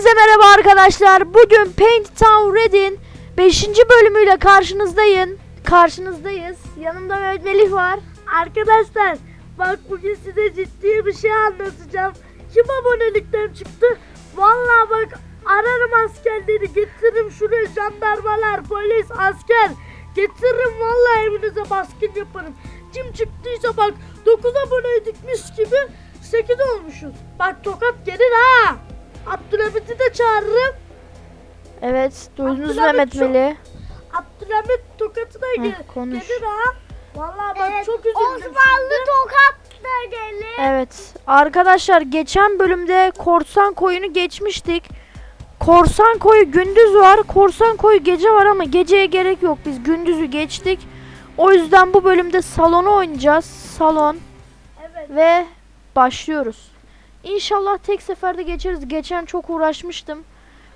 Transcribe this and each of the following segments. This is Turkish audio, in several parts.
Hepinize merhaba arkadaşlar. Bugün Paint Town Red'in 5. bölümüyle karşınızdayım. Karşınızdayız. Yanımda Mehmet Melih var. Arkadaşlar bak bugün size ciddi bir şey anlatacağım. Kim abonelikten çıktı? Vallahi bak ararım askerleri getiririm şuraya jandarmalar, polis, asker. Getiririm vallahi evinize baskın yaparım. Kim çıktıysa bak 9 aboneydik mis gibi 8 olmuşuz. Bak tokat gelir ha. Abdülhamit'i de çağırırım. Evet, duydunuz Abdülhamit Mehmet çok- Melih. Abdülhamit tokatı da Heh, gel- konuş. gelir ha. Vallahi bak Evet, çok üzüldüm. Osmanlı şimdi. tokat da gelir. Evet, arkadaşlar geçen bölümde korsan koyunu geçmiştik. Korsan koyu gündüz var, korsan koyu gece var ama geceye gerek yok. Biz gündüzü geçtik. O yüzden bu bölümde salonu oynayacağız. Salon Evet. ve başlıyoruz. İnşallah tek seferde geçeriz. Geçen çok uğraşmıştım.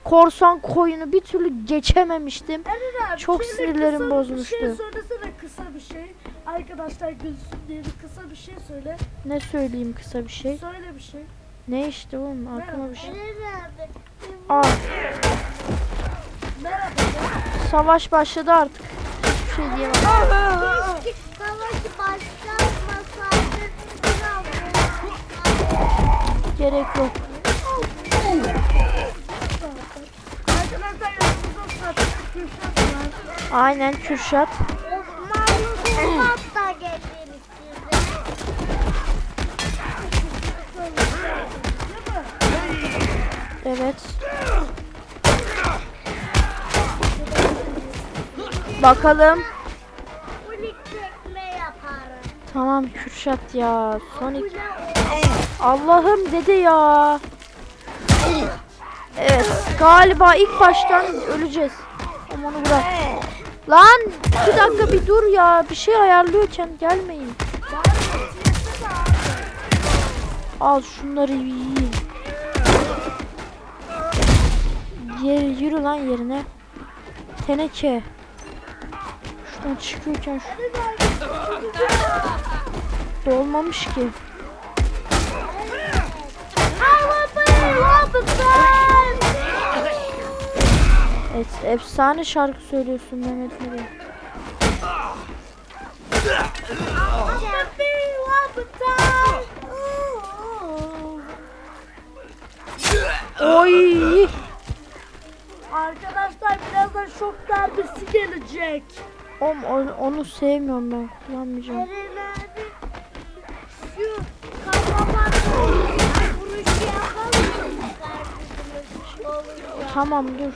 Korsan koyunu bir türlü geçememiştim. Eren abi, Çok şöyle sinirlerim kısa bozmuştu. Bir şey söylesene kısa bir şey. Arkadaşlar gülsün diye bir kısa bir şey söyle. Ne söyleyeyim kısa bir şey? Söyle bir şey. Ne işte oğlum aklıma Merhaba. bir şey. Abi. Aa, Merhaba. savaş başladı artık. Hiçbir şey diyemem. Keşke savaşı Gerek yok. Aynen Kürşat. Da gelir. Evet. Bakalım. Tamam Kürşat ya. Sonic. Allah'ım dede ya. Evet galiba ilk baştan öleceğiz. Ama onu bırak. Lan iki dakika bir dur ya. Bir şey ayarlıyorken gelmeyin. Al şunları yiyin. Yer, yürü lan yerine. Teneke. Şuradan çıkıyorken şu... Dolmamış ki. Evet, efsane şarkı söylüyorsun Mehmet Melih. Oy! Arkadaşlar birazdan şok darbesi gelecek. Oğlum onu, onu sevmiyorum ben kullanmayacağım. Eren Tamam dur.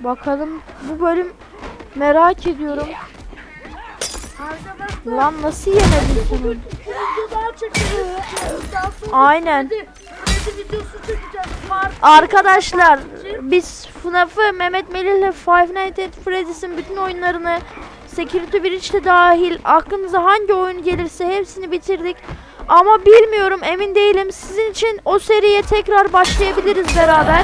Bakalım bu bölüm merak ediyorum. Arkadaşlar Lan nasıl yemedin sonra Aynen. Arkadaşlar biz FNAF'ı Mehmet Melih'le Five Nights at Freddy's'in bütün oyunlarını Security Breach de dahil aklınıza hangi oyun gelirse hepsini bitirdik. Ama bilmiyorum emin değilim. Sizin için o seriye tekrar başlayabiliriz beraber.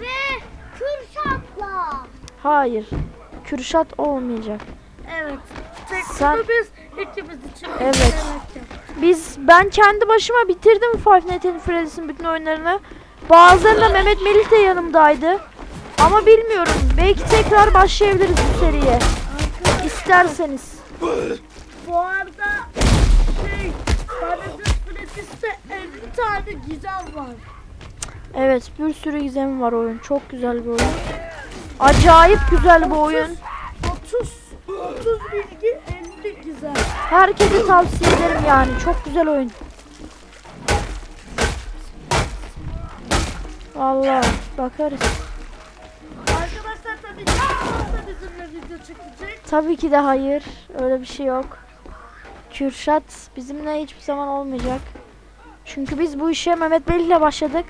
Ve Kürşat'la. Hayır. Kürşat olmayacak. Evet. Tek Sen- biz ikimiz için. Evet. Biz ben kendi başıma bitirdim Five Nights at Freddy's'in bütün oyunlarını. Bazılarında Mehmet Melih de yanımdaydı. Ama bilmiyorum. Belki tekrar başlayabiliriz bu seriye. İsterseniz. Bu arada şey Paradis Freddy's'te 50 tane gizem var. Evet bir sürü gizemi var oyun. Çok güzel bir oyun. Acayip güzel bir oyun. 30 30 bilgi 50 gizem. Herkese tavsiye ederim yani. Çok güzel oyun. Vallahi bakarız. Arkadaşlar tabii ki bizimle video çekecek. Tabii ki de hayır. Öyle bir şey yok. Kürşat bizimle hiçbir zaman olmayacak. Çünkü biz bu işe Mehmet Melih'le başladık.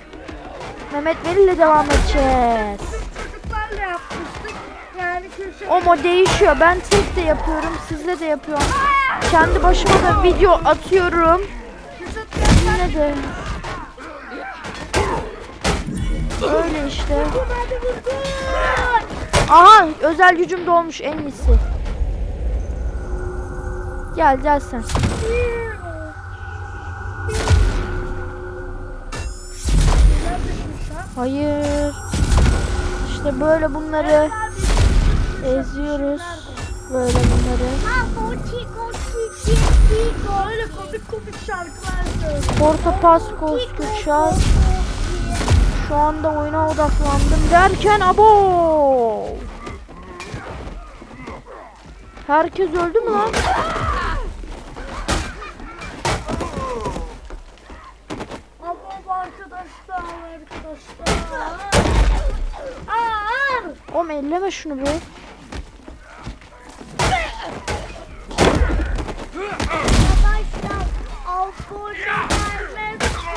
Mehmet Melih'le devam edeceğiz. Çocuklarla yapmıştık. Yani Kürşat O mo değişiyor. Ben tek de yapıyorum. Sizle de yapıyorum. Kendi başıma da video atıyorum. Yine de. Öyle işte. Aha özel gücüm dolmuş en iyisi. Gel gel sen. Hayır. İşte böyle bunları eziyoruz. Böyle bunları. Böyle komik komik şarkılar. Porta pas koşturacağız. Şu anda oyuna odaklandım derken abo. Herkes öldü mü lan? Oğlum elleme şunu be. Arkadaşlar alkolü vermezse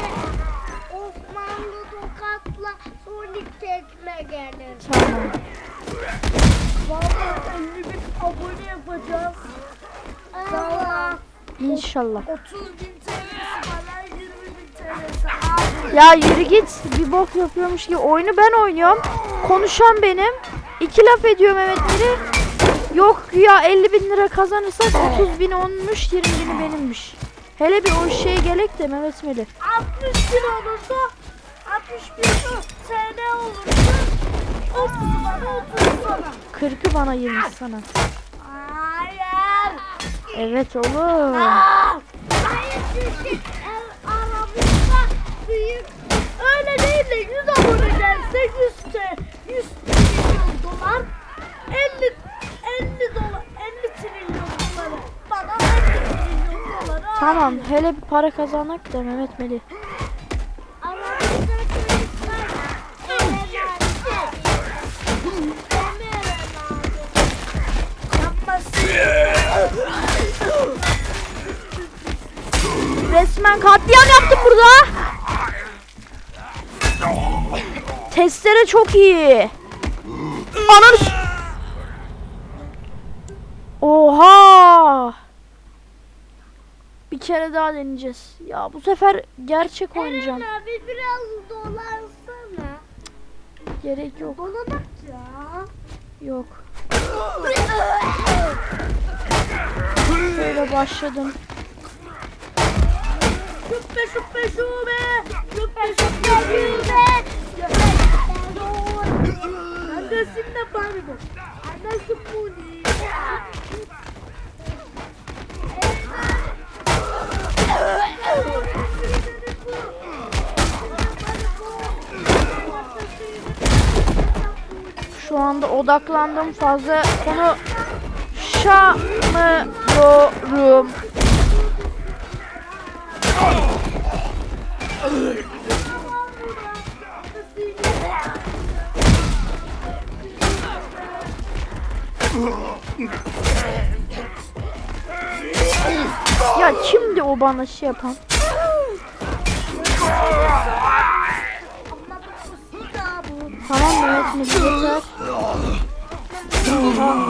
Osmanlı tokatla Sonic tekme gelir. Tamam. Vallahi 50 bin abone yapacağız. Valla İnşallah. 30 bin TL'si falan 20 bin TL'si. Abi. Ya yürü git. Bir bok yapıyormuş gibi. Oyunu ben oynuyorum. Konuşan benim. İki laf ediyor Mehmet Miri. Yok ya 50 bin lira kazanırsak 30 bin onmuş 20 bini benimmiş. Hele bir o şeye gerek de Mehmet Miri. 60 bin olursa 60 bin TL olursa 30 bana 30 sana. 40'ı bana 20 sana. Hayır. Evet oğlum. Aa, Hayır çünkü ev aramızda büyük öyle değil de 100 abone gelse 100 T 100 trilyon dolar 50 50 dolar 50 trilyon doları bana 50 trilyon doları Tamam hele bir para kazanak da Mehmet Meli. Burada. Testere çok iyi. Ananı Oha. Bir kere daha deneyeceğiz. Ya bu sefer gerçek oynayacağım. Eren abi biraz dolansana. Gerek yok. Dolanak ya. Yok. Şöyle başladım. Şüphe şüphe şube. Şüphe şüphe şube. Annesinde pardon. Annesi Puni. Şu anda odaklandım fazla konu şamıyorum. Ya kimdi o bana şey yapan? Tamam Mili yeter. Oha.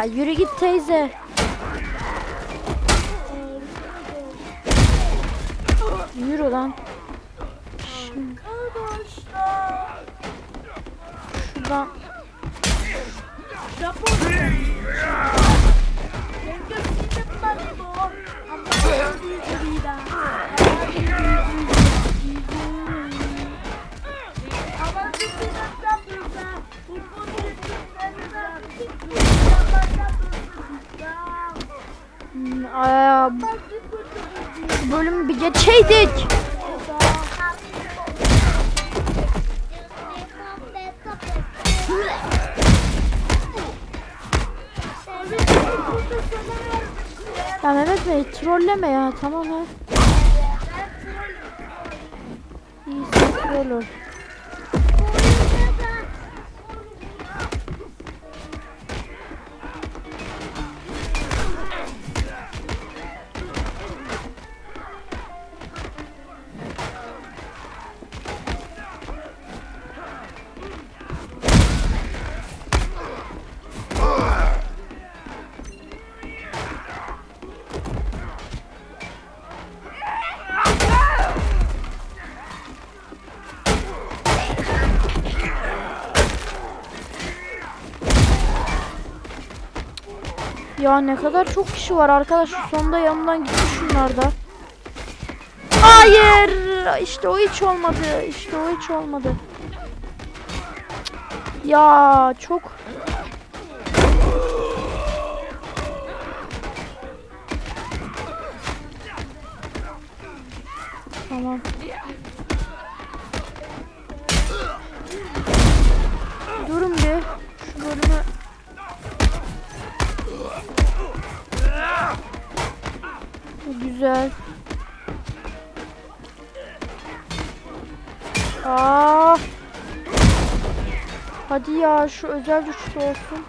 Ya yürü git teyze. Yürü lan. Şimdi Arkadaşlar. şuradan. Aa, bu bölümü bir geçeydik. Ya Mehmet Bey trolleme ya tamam ha. İyi troll ol. Ya ne kadar çok kişi var arkadaş. Sonda yanımdan gitti şunlar da. Hayır. İşte o hiç olmadı. İşte o hiç olmadı. Ya çok Tamam. Güzel. Aa. Hadi ya şu özel güçlü olsun.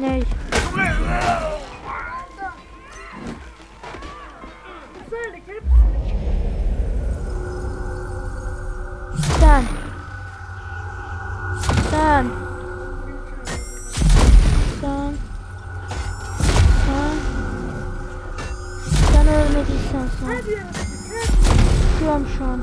Ney? Sen sen. Çıkıyorum şu an.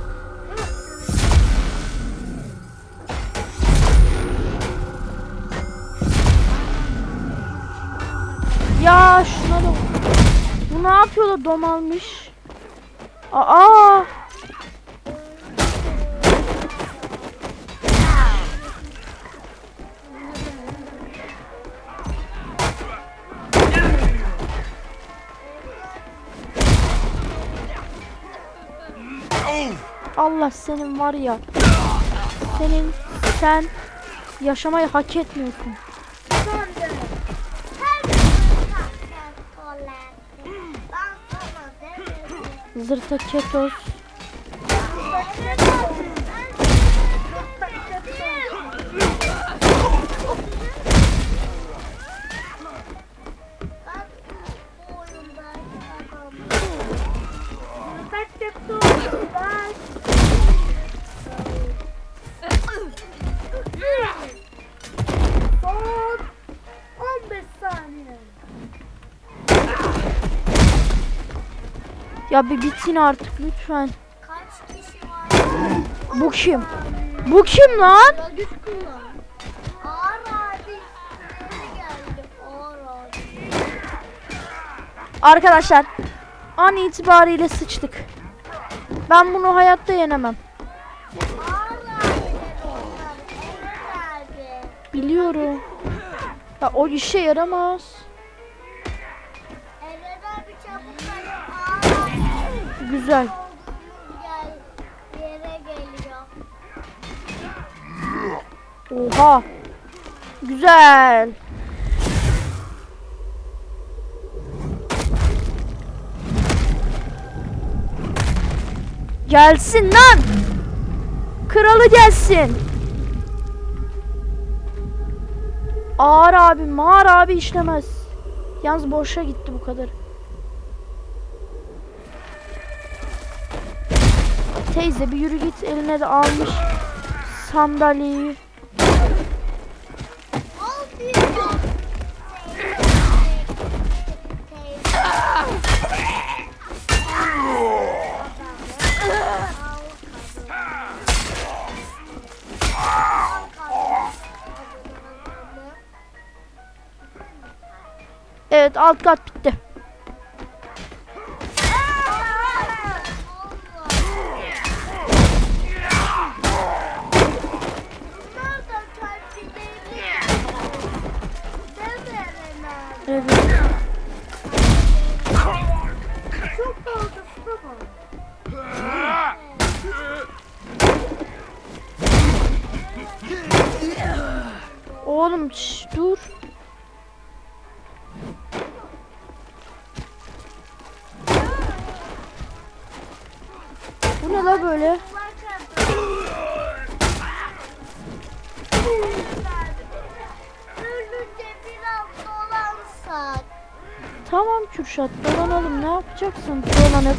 Ya şuna da Bu ne yapıyor da dom almış? Aa! Allah senin var ya. Senin sen yaşamayı hak etmiyorsun. sende. Her Ya bir bitsin artık lütfen. Kaç kişi var? Bu kim? Bu kim lan? Arkadaşlar an itibariyle sıçtık. Ben bunu hayatta yenemem. Biliyorum. Ya o işe yaramaz. Güzel. Yere geliyor. Oha. Güzel. Gelsin lan. Kralı gelsin. Ağır abi, mağar abi işlemez. Yalnız boşa gitti bu kadar. Teyze bir yürü git eline de almış sandalyeyi. Evet alt kat bitti. Oğlum şş, dur. Bu ne la böyle? Tamam Kürşat dolanalım ne yapacaksın dolanıp?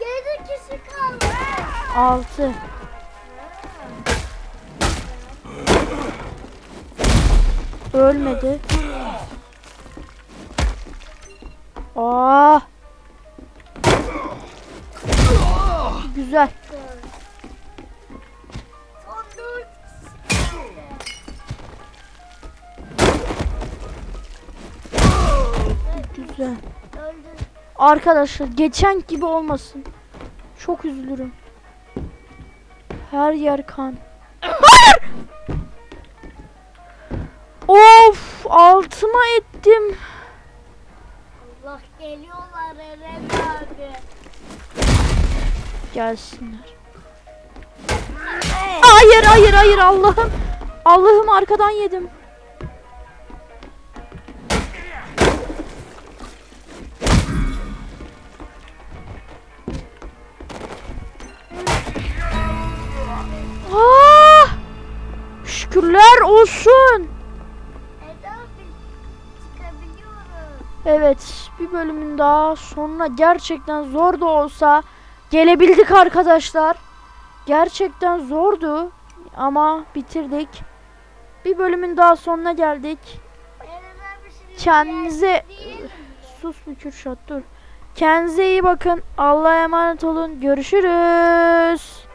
Yedi kişi kaldı. 6 Ölmedi. Aa! Güzel. Güzel. Arkadaşlar geçen gibi olmasın. Çok üzülürüm. Her yer kan. Altıma ettim. Allah geliyorlar Eren abi. Gelsinler. Hayır hayır hayır Allah'ım. Allah'ım arkadan yedim. Ah! Şükürler olsun. Evet, bir bölümün daha sonuna gerçekten zor da olsa gelebildik arkadaşlar. Gerçekten zordu ama bitirdik. Bir bölümün daha sonuna geldik. Kendinize sus bir Kürşat dur. Kendinize iyi bakın. Allah'a emanet olun. Görüşürüz.